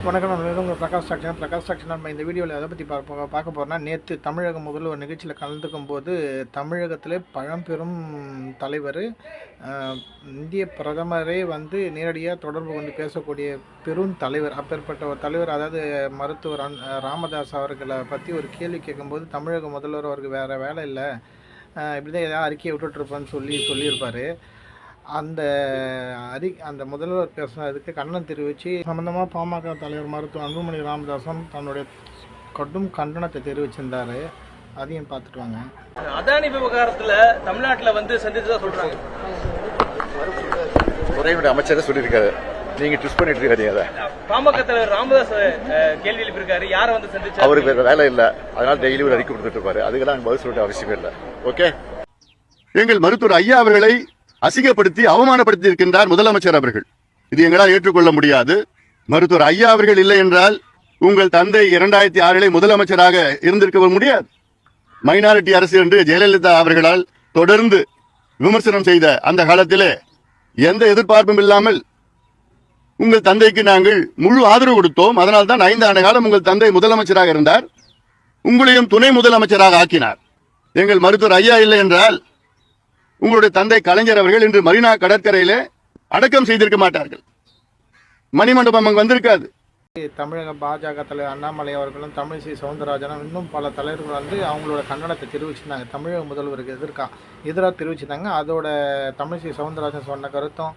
வணக்கம் நான் உங்கள் பிரகாஷ் சாக்ஷன் பிரகாஷ் சாக்ஷன் நம்ம இந்த வீடியோவில் எதை பற்றி பார்ப்போம் பார்க்க போகிறோம்னா நேற்று தமிழக முதல்ல ஒரு நிகழ்ச்சியில் கலந்துக்கும் போது தமிழகத்திலே பழம்பெரும் தலைவர் இந்திய பிரதமரே வந்து நேரடியாக தொடர்பு கொண்டு பேசக்கூடிய பெரும் தலைவர் அப்பேற்பட்ட ஒரு தலைவர் அதாவது மருத்துவர் அன்- ராமதாஸ் அவர்களை பற்றி ஒரு கேள்வி கேட்கும்போது தமிழக முதல்வர் அவருக்கு வேறு வேலை இல்லை. இப்படி தான் ஏதாவது அறிக்கையை விட்டுட்ருப்பேன்னு சொல்லி சொல்லியிருப்பார். அந்த அறி அந்த முதல்வர் பேசுனதுக்கு கண்டனம் தெரிவித்து சம்மந்தமாக பாமக தலைவர் மருத்துவர் அன்புமணி ராமதாசன் தன்னுடைய கடும் கண்டனத்தை தெரிவிச்சிருந்தாரு. அதையும் பார்த்துட்டு வாங்க. அதானி விவகாரத்துல தமிழ்நாட்டுல வந்து சந்திச்சதா சொல்றாங்க. துறையினுடைய அமைச்சரே சொல்லியிருக்காரு. நீங்க ட்விஸ்ட் பண்ணிட்டு இருக்காதீங்க அதை. பாமக தலைவர் ராமதாஸ் கேள்வி எழுப்பியிருக்காரு. யாரை வந்து சந்திச்சா அவருக்கு வேற வேலை இல்ல. அதனால டெய்லி ஒரு அறிக்கை கொடுத்துட்டு இருப்பாரு. அதுக்கெல்லாம் பதில் சொல்ல அவசியமே இல்ல. ஓகே எங்கள் மருத்துவர் ஐயா அவர்களை அசிங்கப்படுத்தி அவமானப்படுத்தி இருக்கின்றார் முதலமைச்சர் அவர்கள். இது எங்களால் ஏற்றுக்கொள்ள முடியாது. மருத்துவர் ஐயா அவர்கள் இல்லை என்றால் உங்கள் தந்தை இரண்டாயிரத்தி ஆறிலே முதலமைச்சராக இருந்திருக்க முடியாது. மைனாரிட்டி அரசு என்று ஜெயலலிதா அவர்களால் தொடர்ந்து விமர்சனம் செய்த அந்த காலத்திலே எந்த எதிர்பார்ப்பும் இல்லாமல் உங்கள் தந்தைக்கு நாங்கள் முழு ஆதரவு கொடுத்தோம். அதனால் தான் ஐந்து ஆண்டு காலம் உங்கள் தந்தை முதலமைச்சராக இருந்தார். உங்களையும் துணை முதலமைச்சராக ஆக்கினார். எங்கள் மருத்துவர் ஐயா இல்லை என்றால் உங்களுடைய தந்தை கலைஞர் அவர்கள் இன்று மரீனா கடற்கரையிலே அடக்கம் செய்திருக்க மாட்டார்கள். மணிமண்டபம் அங்கு வந்திருக்காது. தமிழக பாஜக தலைவர் அண்ணாமலை அவர்களும் தமிழிசை சவுந்தரராஜனும் இன்னும் பல தலைவர்கள் வந்து அவங்களோட கண்டனத்தை தெரிவிச்சிருந்தாங்க தமிழக முதல்வருக்கு எதிர்க்கா எதிராக தெரிவிச்சிருந்தாங்க அதோட தமிழிசை சவுந்தரராஜன் சொன்ன கருத்தும்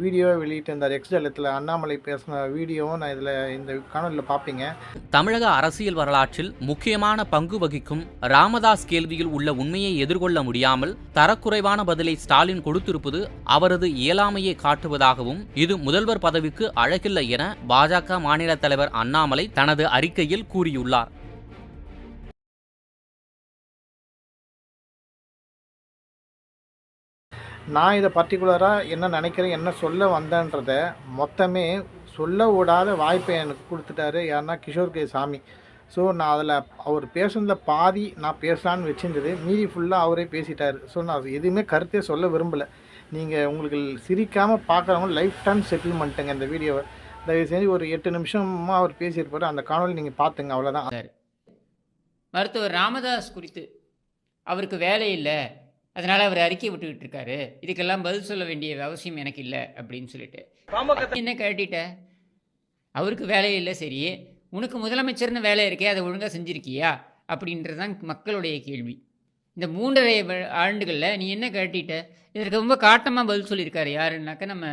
வீடியோவை வெளியிட்டிருந்தார் எக்ஸ் தளத்தில் அண்ணாமலை பேசின வீடியோவும் நான் இதில் இந்த காணொலியில் பார்ப்பீங்க. தமிழக அரசியல் வரலாற்றில் முக்கியமான பங்கு வகிக்கும் ராமதாஸ் கேள்வியில் உள்ள உண்மையை எதிர்கொள்ள முடியாமல் தரக்குறைவான பதிலை ஸ்டாலின் கொடுத்திருப்பது அவரது இயலாமையை காட்டுவதாகவும் இது முதல்வர் பதவிக்கு அழகில்லை என பாஜக மாநில தலைவர் அண்ணாமலை தனது அறிக்கையில் கூறியுள்ளார். நான் இதை பர்டிகுலராக என்ன நினைக்கிறேன் என்ன சொல்ல வந்தேன்றத மொத்தமே சொல்ல விடாத வாய்ப்பை எனக்கு கொடுத்துட்டாரு யாருன்னா கிஷோர் கே சாமி. ஸோ நான் அதில் அவர் பேசுனதில் பாதி நான் பேசலான்னு வச்சிருந்தது. மீதி ஃபுல்லாக அவரே பேசிட்டார். ஸோ நான் எதுவுமே கருத்தே சொல்ல விரும்பலை. நீங்கள் உங்களுக்கு சிரிக்காமல் பார்க்குறவங்க லைஃப் டைம் செட்டில்மெண்ட்டுங்க இந்த வீடியோவை தயவு செஞ்சு ஒரு எட்டு நிமிஷமாக அவர் பேசியிருப்பார். அந்த காணொலி நீங்கள் பார்த்துங்க அவ்வளோதான் மருத்துவர் ராமதாஸ் குறித்து அவருக்கு வேலை இல்லை. அதனால் அவர் அறிக்கை விட்டுக்கிட்டு இருக்காரு இதுக்கெல்லாம் பதில் சொல்ல வேண்டிய அவசியம் எனக்கு இல்லை அப்படின்னு சொல்லிட்டு. என்ன கேட்டிட்ட? அவருக்கு வேலை இல்லை சரி. உனக்கு முதலமைச்சர்னு வேலை இருக்கே அதை ஒழுங்காக செஞ்சிருக்கியா? அப்படின்றது தான் மக்களுடைய கேள்வி. இந்த மூன்றரை ஆண்டுகளில் நீ என்ன கேட்டிட்ட? இதற்கு ரொம்ப காட்டமாக பதில் சொல்லியிருக்காரு யாருன்னாக்கா நம்ம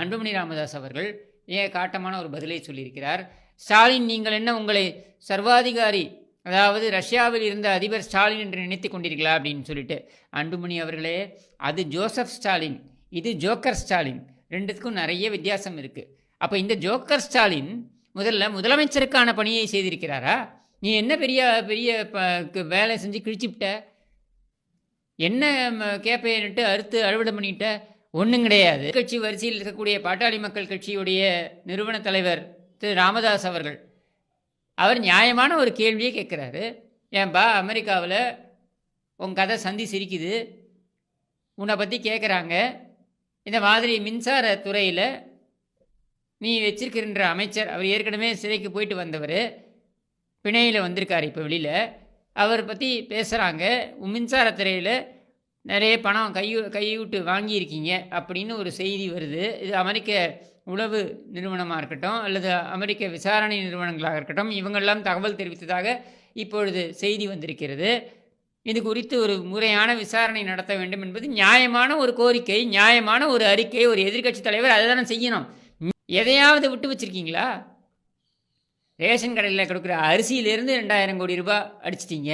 அன்புமணி ராமதாஸ் அவர்கள். ஏன் காட்டமான ஒரு பதிலை சொல்லியிருக்கிறார். ஸ்டாலின் நீங்கள் என்ன உங்களை சர்வாதிகாரி அதாவது ரஷ்யாவில் இருந்த அதிபர் ஸ்டாலின் என்று நினைத்து கொண்டீர்களா அப்படின்னு சொல்லிட்டு அன்புமணி அவர்களே அது ஜோசப் ஸ்டாலின் இது ஜோக்கர் ஸ்டாலின் ரெண்டுத்துக்கும் நிறைய வித்தியாசம் இருக்குது அப்போ இந்த ஜோக்கர் ஸ்டாலின் முதல்ல முதலமைச்சருக்கான பணியை செய்திருக்கிறாரா? நீ என்ன பெரிய பெரிய ப- க- வேலை செஞ்சு கிழிச்சுப்பிட்ட என்ன ம- கேப்பையன்ட்டு அறுத்து அறுவடை பண்ணிட்ட? ஒன்றும் கிடையாது. கட்சி வரிசையில் இருக்கக்கூடிய பாட்டாளி மக்கள் கட்சியுடைய நிறுவன தலைவர் திரு ராமதாஸ் அவர்கள் அவர் நியாயமான ஒரு கேள்வியை கேட்குறாரு. ஏன்பா அமெரிக்காவில் உன் கதை சந்தி சிரிக்குது. உன்னை பற்றி கேட்குறாங்க இந்த மாதிரி மின்சார துறையில் நீ வச்சிருக்கின்ற அமைச்சர் அவர் ஏற்கனவே சிறைக்கு போயிட்டு வந்தவர் பிணையில் வந்திருக்கார் இப்போ வெளியில். அவர் பற்றி பேசுகிறாங்க மின்சாரத்துறையில் நிறைய பணம் கை கையூட்டு வாங்கியிருக்கீங்க அப்படின்னு ஒரு செய்தி வருது. இது அமெரிக்க உளவு நிறுவனமாக இருக்கட்டும் அல்லது அமெரிக்க விசாரணை நிறுவனங்களாக இருக்கட்டும் இவங்கெல்லாம் தகவல் தெரிவித்ததாக இப்பொழுது செய்தி வந்திருக்கிறது. இது குறித்து ஒரு முறையான விசாரணை நடத்த வேண்டும் என்பது நியாயமான ஒரு கோரிக்கை நியாயமான ஒரு அறிக்கை ஒரு எதிர்க்கட்சி தலைவர் அதை தானே செய்யணும். எதையாவது விட்டு வச்சிருக்கீங்களா? ரேஷன் கடையில் கொடுக்குற அரிசியிலேருந்து ரெண்டாயிரம் கோடி ரூபாய் அடிச்சிட்டிங்க.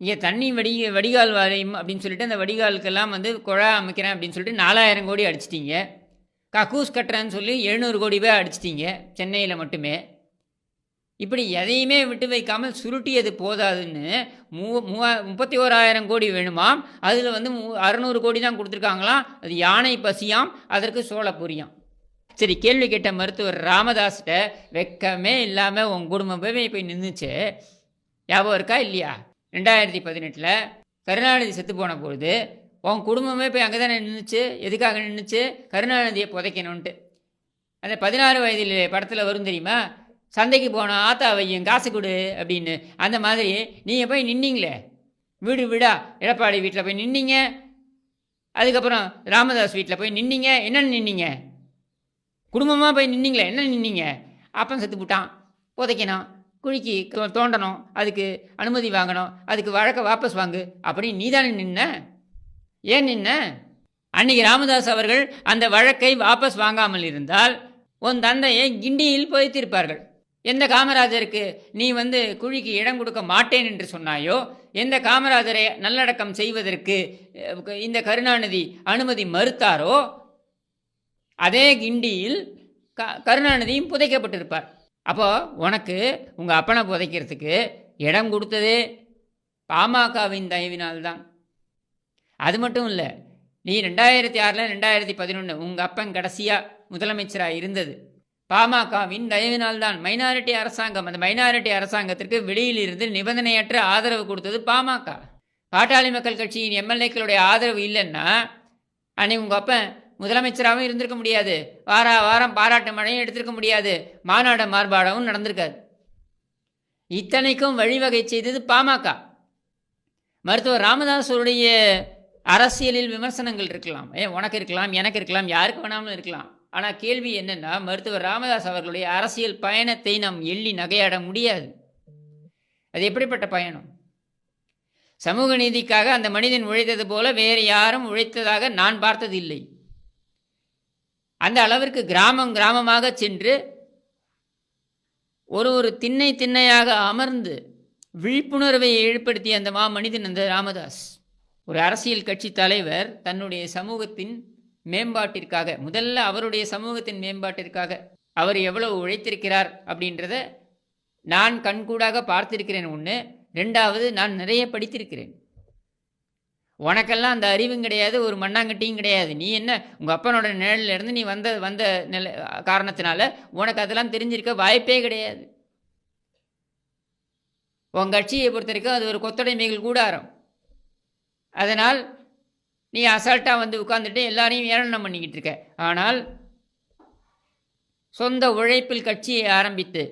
இங்கே தண்ணி வடி வடிகால் வாரியம் அப்படின்னு சொல்லிட்டு அந்த வடிகாலுக்கெல்லாம் வந்து குழா அமைக்கிறேன் அப்படின்னு சொல்லிட்டு நாலாயிரம் கோடி அடிச்சிட்டிங்க. கக்கூஸ் கட்டுறேன்னு சொல்லி எழுநூறு கோடி பேர் அடிச்சிட்டிங்க சென்னையில் மட்டுமே. இப்படி எதையுமே விட்டு வைக்காமல் சுருட்டியது போதாதுன்னு மூ மூவா முப்பத்தி ஓராயிரம் கோடி வேணுமாம். அதில் வந்து மூ அறநூறு கோடி தான் கொடுத்துருக்காங்களாம். அது யானை பசியாம் அதற்கு சோளப்பொரியாம் சரி கேள்வி கேட்ட மருத்துவர் ராமதாஸ்கிட்ட வெக்கமே இல்லாமல் உன் குடும்பமே போய் நின்றுச்சு ஞாபகம் இருக்கா இல்லையா? ரெண்டாயிரத்தி பதினெட்டில் கருணாநிதி செத்து போன பொழுது உன் குடும்பமே போய் அங்கே தானே நின்றுச்சு எதுக்காக நின்றுச்சு கருணாநிதியை புதைக்கணுன்ட்டு அந்த பதினாறு வயதில் படத்தில் வரும் தெரியுமா? சந்தைக்கு போனோம் ஆத்தா வையும் காசு கொடு அப்படின்னு. அந்த மாதிரி நீங்கள் போய் நின்னீங்களே. வீடு வீடா எடப்பாடி வீட்டில் போய் நின்னீங்க. அதுக்கப்புறம் ராமதாஸ் வீட்டில் போய் நின்னீங்க. என்னென்னு நின்னீங்க? குடும்பமாக போய் நின்னீங்களே. என்ன நின்னீங்க? அப்பன் செத்து போட்டான். புதைக்கணும். குழிக்கு தோண்டணும். அதுக்கு அனுமதி வாங்கணும். அதுக்கு வழக்கை வாபஸ் வாங்கு. அப்படின்னு நீ தானே நின்ன? ஏன் என்ன அன்னைக்கு ராமதாஸ் அவர்கள் அந்த வழக்கை வாபஸ் வாங்காமல் இருந்தால் உன் தந்தையை கிண்டியில் புதைத்திருப்பார்கள். எந்த காமராஜருக்கு நீ வந்து குழிக்கு இடம் கொடுக்க மாட்டேன் என்று சொன்னாயோ எந்த காமராஜரை நல்லடக்கம் செய்வதற்கு இந்த கருணாநிதி அனுமதி மறுத்தாரோ அதே கிண்டியில் க கருணாநிதியும் புதைக்கப்பட்டிருப்பார். அப்போ உனக்கு உங்கள் அப்பனை புதைக்கிறதுக்கு இடம் கொடுத்ததே பாமகவின் தயவினால்தான். அது மட்டும் இல்லை நீ ரெண்டாயிரத்தி ஆறில் ரெண்டாயிரத்தி பதினொன்று உங்கள் அப்பன் கடைசியாக முதலமைச்சராக இருந்தது. பாமகவின் தயவினால்தான் மைனாரிட்டி அரசாங்கம் அந்த மைனாரிட்டி அரசாங்கத்திற்கு வெளியில் இருந்து நிபந்தனையற்ற ஆதரவு கொடுத்தது பாமக. பாட்டாளி மக்கள் கட்சியின் எம்எல்ஏக்களுடைய ஆதரவு இல்லைன்னா அன்னைக்கு உங்கள் அப்பன் முதலமைச்சராகவும் இருந்திருக்க முடியாது. வாரா வாரம் பாராட்டு மழையும் எடுத்திருக்க முடியாது. மாநாட மாறுபாடாகவும் நடந்திருக்காது. இத்தனைக்கும் வழிவகை செய்தது பாமக. மருத்துவர் ராமதாஸுடைய அரசியலில் விமர்சனங்கள் இருக்கலாம். ஏன் உனக்கு இருக்கலாம் எனக்கு இருக்கலாம் யாருக்கு வேணாலும் இருக்கலாம். ஆனால் கேள்வி என்னென்னா மருத்துவர் ராமதாஸ் அவர்களுடைய அரசியல் பயணத்தை நாம் எள்ளி நகையாட முடியாது. அது எப்படிப்பட்ட பயணம்? சமூக நீதிக்காக அந்த மனிதன் உழைத்தது போல வேறு யாரும் உழைத்ததாக நான் பார்த்தது இல்லை அந்த அளவிற்கு கிராமம் கிராமமாக சென்று ஒரு ஒரு திண்ணை திண்ணையாக அமர்ந்து விழிப்புணர்வை ஏற்படுத்திய அந்த மா மனிதன் அந்த ராமதாஸ். ஒரு அரசியல் கட்சி தலைவர் தன்னுடைய சமூகத்தின் மேம்பாட்டிற்காக முதல்ல அவருடைய சமூகத்தின் மேம்பாட்டிற்காக அவர் எவ்வளவு உழைத்திருக்கிறார் அப்படின்றத நான் கண்கூடாக பார்த்திருக்கிறேன் ஒன்று ரெண்டாவது நான் நிறைய படித்திருக்கிறேன். உனக்கெல்லாம் அந்த அறிவும் கிடையாது ஒரு மண்ணாங்கட்டியும் கிடையாது. நீ என்ன உங்கள் அப்பனோட நிழலிலிருந்து நீ வந்த வந்த நில காரணத்தினால உனக்கு அதெல்லாம் தெரிஞ்சிருக்க வாய்ப்பே கிடையாது. உன் கட்சியை பொறுத்த வரைக்கும் அது ஒரு கொத்தடைமைகள் கூடாரம். அதனால் நீ அசால்ட்டாக வந்து உட்காந்துட்டு எல்லாரையும் ஏளனம் பண்ணிக்கிட்டு இருக்க. ஆனால் சொந்த உழைப்பில் கட்சியை ஆரம்பித்து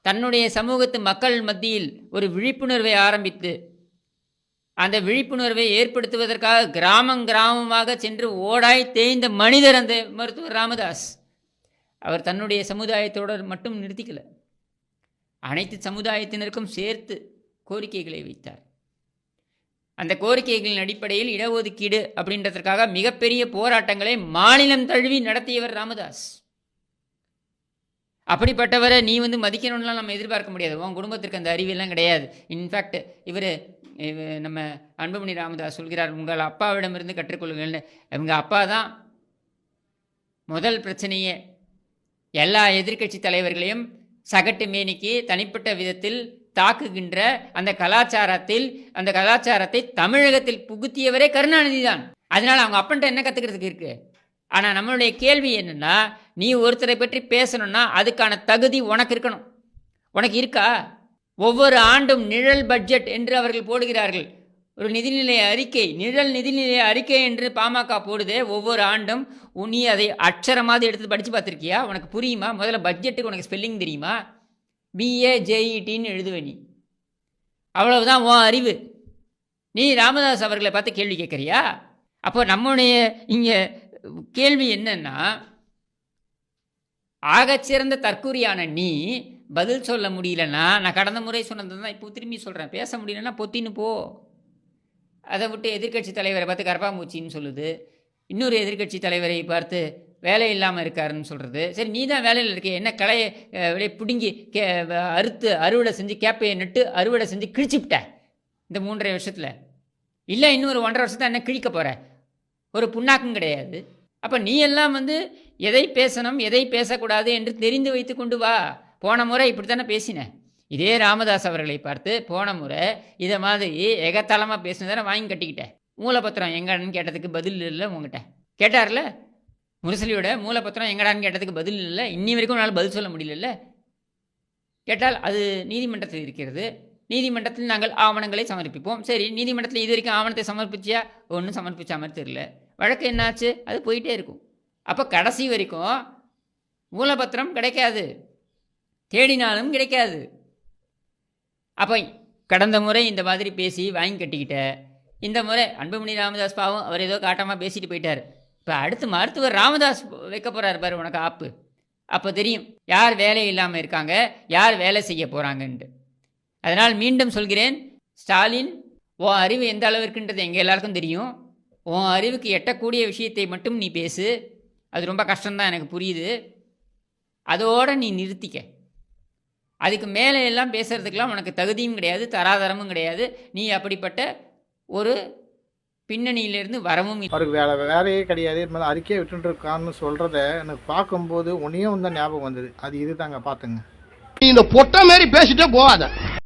தன்னுடைய சமூகத்து மக்கள் மத்தியில் ஒரு விழிப்புணர்வை ஆரம்பித்து அந்த விழிப்புணர்வை ஏற்படுத்துவதற்காக கிராமம் கிராமமாக சென்று ஓடாய் தேய்ந்த மனிதர் அந்த மருத்துவர் ராமதாஸ். அவர் தன்னுடைய சமுதாயத்தோடு மட்டும் நிறுத்திக்கல. அனைத்து சமுதாயத்தினருக்கும் சேர்த்து கோரிக்கைகளை வைத்தார். அந்த கோரிக்கைகளின் அடிப்படையில் இடஒதுக்கீடு அப்படின்றதற்காக மிகப்பெரிய போராட்டங்களை மாநிலம் தழுவி நடத்தியவர் ராமதாஸ். அப்படிப்பட்டவரை நீ வந்து மதிக்கணும்லாம் நம்ம எதிர்பார்க்க முடியாது. உன் குடும்பத்திற்கு அந்த அறிவெல்லாம் கிடையாது. இன்ஃபேக்ட் இவர் நம்ம அன்புமணி ராமதாஸ் சொல்கிறார் உங்கள் அப்பாவிடமிருந்து கற்றுக்கொள்ளுங்கள்னு இவங்க அப்பா தான் முதல் பிரச்சனையே. எல்லா எதிர்க்கட்சி தலைவர்களையும் சகட்டு மேனிக்கு தனிப்பட்ட விதத்தில் தாக்குகின்ற அந்த கலாச்சாரத்தில் அந்த கலாச்சாரத்தை தமிழகத்தில் புகுத்தியவரே கருணாநிதி தான். அதனால் அவங்க அப்பன்ட்ட என்ன கற்றுக்கிறதுக்கு இருக்கு? ஆனால் நம்மளுடைய கேள்வி என்னென்னா நீ ஒருத்தரை பற்றி பேசணும்னா அதுக்கான தகுதி உனக்கு இருக்கணும். உனக்கு இருக்கா? ஒவ்வொரு ஆண்டும் நிழல் பட்ஜெட் என்று அவர்கள் போடுகிறார்கள். ஒரு நிதிநிலை அறிக்கை நிழல் நிதிநிலை அறிக்கை என்று பாமக போடுது ஒவ்வொரு ஆண்டும் நீ அதை அச்சரமாக எடுத்து படித்து பார்த்துருக்கியா? உனக்கு புரியுமா? முதல்ல பட்ஜெட்டுக்கு உனக்கு ஸ்பெல்லிங் தெரியுமா? பிஏ ஜேஇடின்னு எழுதுவே நீ. அவ்வளவுதான் உன் அறிவு. நீ ராமதாஸ் அவர்களை பார்த்து கேள்வி கேட்குறியா? அப்போ நம்முடைய இங்கே கேள்வி என்னன்னா ஆகச்சிறந்த தற்கூரியான நீ பதில் சொல்ல முடியலன்னா நான் கடந்த முறை சொன்னது தான் இப்போ திரும்பி சொல்கிறேன் பேச முடியலன்னா பொத்தின்னு போ. அதை விட்டு எதிர்க்கட்சி தலைவரை பார்த்து கரப்பாம்பூச்சின்னு சொல்லுது. இன்னொரு எதிர்க்கட்சி தலைவரை பார்த்து வேலை இல்லாமல் இருக்காருன்னு சொல்கிறது சரி நீ தான் வேலையில் இருக்க என்ன கலையை வெளியே பிடுங்கி கே அறுத்து அறுவடை செஞ்சு கேப்பையை நட்டு அறுவடை செஞ்சு கிழிச்சுப்பிட்ட இந்த மூன்றரை வருஷத்தில். இல்லை இன்னும் ஒரு ஒன்றரை வருஷத்தை என்ன கிழிக்க போகிற ஒரு புண்ணாக்கும் கிடையாது. அப்போ நீ எல்லாம் வந்து எதை பேசணும் எதை பேசக்கூடாது என்று தெரிந்து வைத்து கொண்டு வா. போன முறை இப்படி தானே பேசினேன் இதே ராமதாஸ் அவர்களை பார்த்து போன முறை இதை மாதிரி எகத்தளமாக பேசினதான வாங்கி கட்டிக்கிட்டேன் மூலப்பத்திரம் எங்கன்னு கேட்டதுக்கு பதில் இல்லை உங்ககிட்ட. கேட்டார்ல? முரசலியோட மூலப்பத்திரம் எங்கடான்னு கேட்டதுக்கு பதில் இல்லை இன்னி வரைக்கும் உன்னால் பதில் சொல்ல முடியல கேட்டால் அது நீதிமன்றத்தில் இருக்கிறது. நீதிமன்றத்தில் நாங்கள் ஆவணங்களை சமர்ப்பிப்போம். சரி நீதிமன்றத்தில் இது வரைக்கும் ஆவணத்தை சமர்ப்பிச்சியா? ஒன்றும் சமர்ப்பிச்ச மாதிரி தெரியல. வழக்கு என்னாச்சு? அது போயிட்டே இருக்கும். அப்போ கடைசி வரைக்கும் மூலபத்திரம் கிடைக்காது. தேடினாலும் கிடைக்காது. அப்போ கடந்த முறை இந்த மாதிரி பேசி வாங்கி கட்டிக்கிட்ட இந்த முறை அன்புமணி ராமதாஸ் பாவம் அவர் ஏதோ காட்டமாக பேசிட்டு போயிட்டார். இப்போ அடுத்து மருத்துவர் ராமதாஸ் வைக்க போகிறார் பாரு உனக்கு ஆப்பு. அப்போ தெரியும் யார் வேலை இல்லாமல் இருக்காங்க யார் வேலை செய்ய போகிறாங்கன்ட்டு அதனால் மீண்டும் சொல்கிறேன் ஸ்டாலின் உன் அறிவு எந்த அளவிற்குன்றது எங்கள் எல்லாருக்கும் தெரியும். உன் அறிவுக்கு எட்டக்கூடிய விஷயத்தை மட்டும் நீ பேசு. அது ரொம்ப கஷ்டம்தான் எனக்கு புரியுது. அதோடு நீ நிறுத்திக்க. அதுக்கு மேலே எல்லாம் பேசுறதுக்கெல்லாம் உனக்கு தகுதியும் கிடையாது தராதரமும் கிடையாது. நீ அப்படிப்பட்ட ஒரு பின்னணியிலிருந்து வரவும். அவருக்கு வேலை வேலையே கிடையாது. இது மாதிரி அறிக்கையை விட்டுருக்கான்னு சொல்கிறத எனக்கு பார்க்கும்போது ஒன்றையும் தான் ஞாபகம் வந்தது. அது இது தாங்க பார்த்துங்க. நீ இந்த பொட்ட மாதிரி பேசிட்டே போகாத.